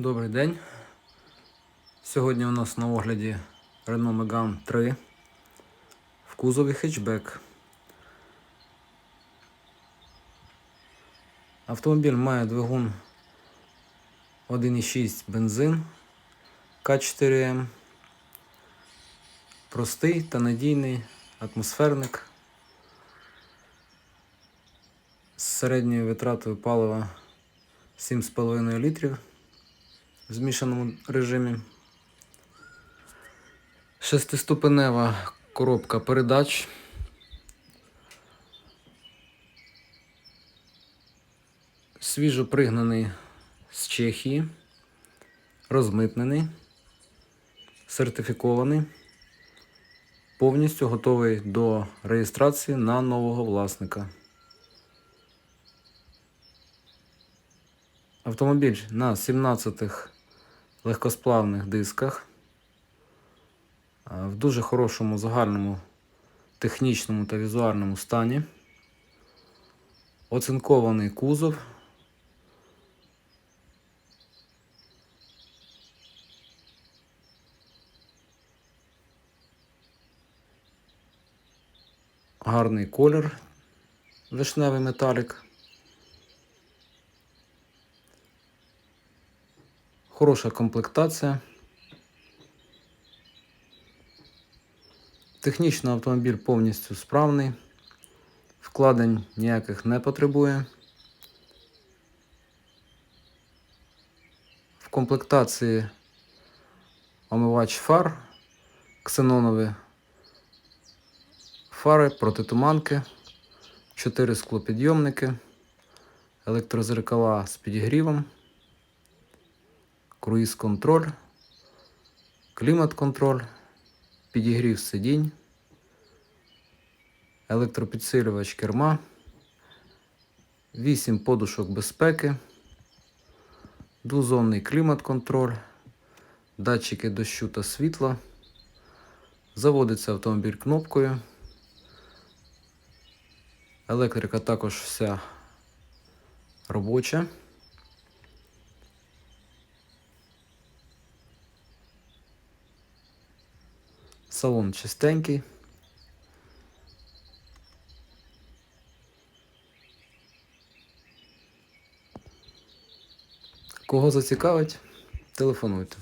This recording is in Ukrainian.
Добрий день. Сьогодні у нас на огляді Renault Megane 3 в кузові хетчбек. Автомобіль має двигун 1,6 бензин К4М. Простий та надійний атмосферник з середньою витратою палива 7,5 літрів в змішаному режимі. Шестиступенева коробка передач. Свіжо пригнаний з Чехії, розмитнений, сертифікований, повністю готовий до реєстрації на нового власника. Автомобіль на 17-х легкосплавних дисках в дуже хорошому загальному технічному та візуальному стані. Оцинкований кузов. Гарний колір, вишневий металік. Хороша комплектація. Технічно автомобіль повністю справний. Вкладень ніяких не потребує. В комплектації омивач фар, ксенонові фари, протитуманки, 4 склопідйомники, електрозеркала з підігрівом круїз-контроль, клімат-контроль, підігрів сидінь, електропідсилювач керма, 8 подушок безпеки, двозонний клімат-контроль, датчики дощу та світла. Заводиться автомобіль кнопкою. Електрика також вся робоча. Салон чистенький. Кого зацікавить, телефонуйте.